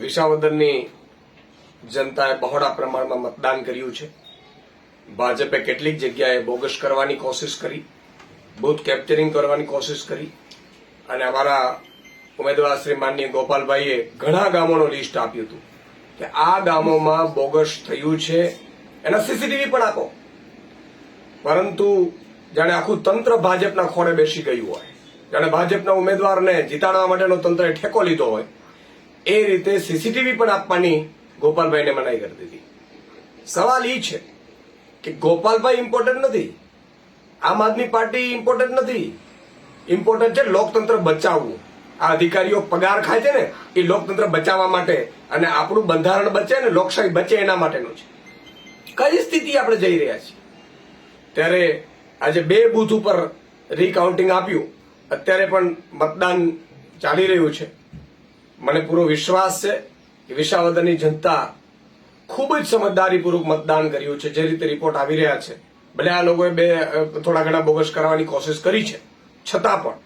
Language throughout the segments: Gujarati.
વિસાવદરની જનતાએ બહોળા પ્રમાણમાં મતદાન કર્યું છે. ભાજપે કેટલીક જગ્યાએ બોગસ કરવાની કોશિશ કરી, બૂથ કેપ્ચરિંગ કરવાની કોશિશ કરી અને અમારા ઉમેદવાર શ્રી માનનીય ગોપાલભાઈએ ઘણા ગામોનું લિસ્ટ આપ્યું હતું કે આ ગામોમાં બોગસ થયું છે. એના સીસીટીવી પણ આપો. પરંતુ જાણે આખું તંત્ર ભાજપના ખોળે બેસી ગયું હોય, જાણે ભાજપના ઉમેદવારને જીતાડવા માટેનો તંત્રએ ઠેકો લીધો હોય એ રીતે સીસીટીવી પણ આપવાની ગોપાલભાઈને મનાઈ કરી દીધી. સવાલ એ છે કે ગોપાલભાઈ ઇમ્પોર્ટન્ટ નથી, આમ આદમી પાર્ટી ઇમ્પોર્ટન્ટ નથી. ઇમ્પોર્ટન્ટ છે લોકતંત્ર બચાવવું. આ અધિકારીઓ પગાર ખાય છે ને, એ લોકતંત્ર બચાવવા માટે અને આપણું બંધારણ બચે ને લોકશાહી બચે એના માટેનું છે. કઈ સ્થિતિ આપણે જઈ રહ્યા છીએ? ત્યારે આજે બે બૂથ ઉપર રીકાઉન્ટિંગ આપ્યું. અત્યારે પણ મતદાન ચાલી રહ્યું છે. મને પૂરો વિશ્વાસ છે કે વિસાવદરની જનતા ખૂબ જ સમજદારીપૂર્વક મતદાન કર્યું છે, જે રીતે રિપોર્ટ આવી રહ્યા છે. ભલે આ લોકોએ બે થોડા ઘણા બોગસ કરવાની કોશિશ કરી છે, છતાં પણ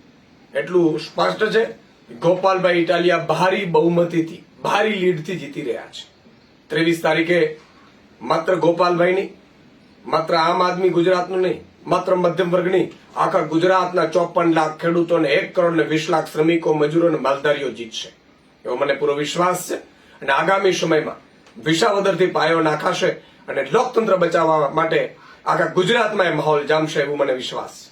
એટલું સ્પષ્ટ છે ગોપાલભાઈ ઇટાલિયા ભારી બહુમતીથી, ભારી લીડથી જીતી રહ્યા છે. ત્રેવીસ તારીખે માત્ર ગોપાલભાઈની માત્ર આમ આદમી ગુજરાતનું નહીં, માત્ર મધ્યમ વર્ગની આખા ગુજરાતના ચોપન લાખ ખેડૂતોને એક કરોડ ને વીસ લાખ શ્રમિકો, મજૂરો અને માલધારીઓ જીતશે. એવો મને પૂરો વિશ્વાસ છે. અને આગામી સમયમાં વિસાવદરથી પાયો નાખાશે અને લોકતંત્ર બચાવવા માટે આખા ગુજરાતમાં એ માહોલ જામશે એવું મને વિશ્વાસ છે.